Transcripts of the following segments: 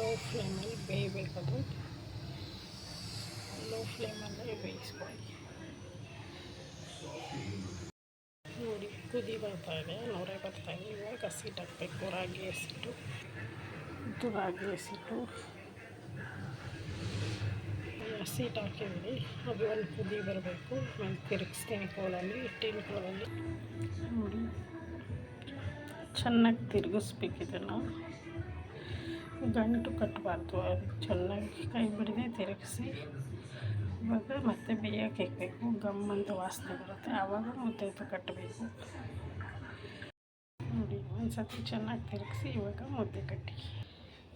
Low ಫ್ಲೇಮಲ್ಲಿ ಬೇಯಬೇಕದು low ಫ್ಲೇಮಲ್ಲೇ ಬೇಯಿಸ್ಕೊಳ್ಳಿ. ನೋಡಿ ಕುದಿ ಬರ್ತಾ ಇದೆ, ನೊರೆ ಬರ್ತಾ ಇದೆ. ಇವಾಗ ಹಸಿಟ್ಟು ಹಾಕಬೇಕು ರಾಗಿ ಹಸಿಟ್ಟು. ಇದು ರಾಗಿ ಹಸಿಟ್ಟು. ಹಸಿಟ್ಟು ಹಾಕಿದ್ರಿ ಅದು ಒಂದು ಕುದಿ ಬರಬೇಕು. ನಾನು ತಿರುಗಿಸ್ತೀನಿ ಕೋಲಲ್ಲಿ ಹಿಟ್ಟಿನ ಕೋಲಲ್ಲಿ. ನೋಡಿ, ಚೆನ್ನಾಗಿ ತಿರುಗಿಸ್ಬೇಕು ಇದನ್ನು ಗಂಟು ಕಟ್ಟಬಾರ್ದು ಅದು ಚೆನ್ನಾಗಿ ಕೈ ಬಿಡದೆ ತಿರುಗಿಸಿ. ಇವಾಗ ಮತ್ತೆ ಬೇಯೋಕೆ ಇಕ್ಕಬೇಕು ಗಮ್ ಅಂತ ವಾಸನೆ ಬರುತ್ತೆ. ಆವಾಗ ಮುದ್ದೆ ಕಟ್ಟಬೇಕು ನೋಡಿ ಒಂದು ಚೆನ್ನಾಗಿ ತಿರುಗಿಸಿ ಇವಾಗ ಮುದ್ದೆ ಕಟ್ಟಿ.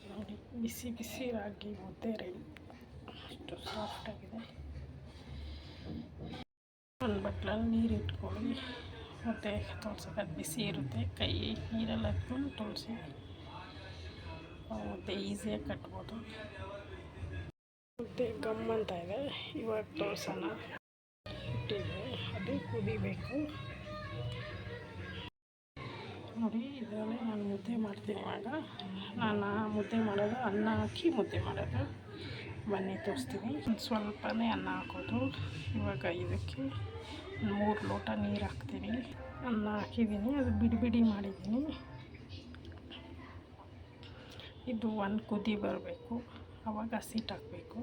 ನೋಡಿ, ಬಿಸಿ ಬಿಸಿ ರಾಗಿ ಮುದ್ದೆ ರೆಡಿ. ಅಷ್ಟು ಸಾಫ್ಟಾಗಿದೆ ಒಂದು ಬಟ್ಲಲ್ಲಿ ನೀರು ಇಟ್ಕೊಳ್ಳಿ ಮುದ್ದೆ ತೊಳ್ಸೋಕೆ ಅದು ಬಿಸಿ ಇರುತ್ತೆ. ಕೈ ನೀರಲ್ಲಿ ಹತ್ಕೊಂಡು ತೊಳಸಿ ಮುದ್ದೆ ಈಸಿಯಾಗಿ ಕಟ್ಬೋದು. ಮುದ್ದೆ ಗಮ್ ಅಂತ ಇದೆ. ಇವಾಗ ತೋರ್ಸೋಣ. ಇಟ್ಟಿದೆ ಅದು ಕುದಿಬೇಕು. ನೋಡಿ ಇದರಲ್ಲಿ ನಾನು ಮುದ್ದೆ ಮಾಡ್ತೀನಿ ಇವಾಗ ನಾನು ಮುದ್ದೆ ಮಾಡೋದು ಅನ್ನ ಹಾಕಿ ಮುದ್ದೆ ಮಾಡೋದು. ಬನ್ನಿ ತೋರಿಸ್ತೀನಿ. ಸ್ವಲ್ಪನೇ ಅನ್ನ ಹಾಕೋದು. ಇವಾಗ ಇದಕ್ಕೆ ಮೂರು ಲೋಟ ನೀರು ಹಾಕ್ತೀನಿ. ಅನ್ನ ಹಾಕಿದ್ದೀನಿ. ಅದು ಬಿಡಿ ಬಿಡಿ ಮಾಡಿದ್ದೀನಿ. ಇದು ಒಂದು ಕುದಿ ಬರಬೇಕು ಆವಾಗ ಹಸಿಟ್ಟು ಹಾಕಬೇಕು.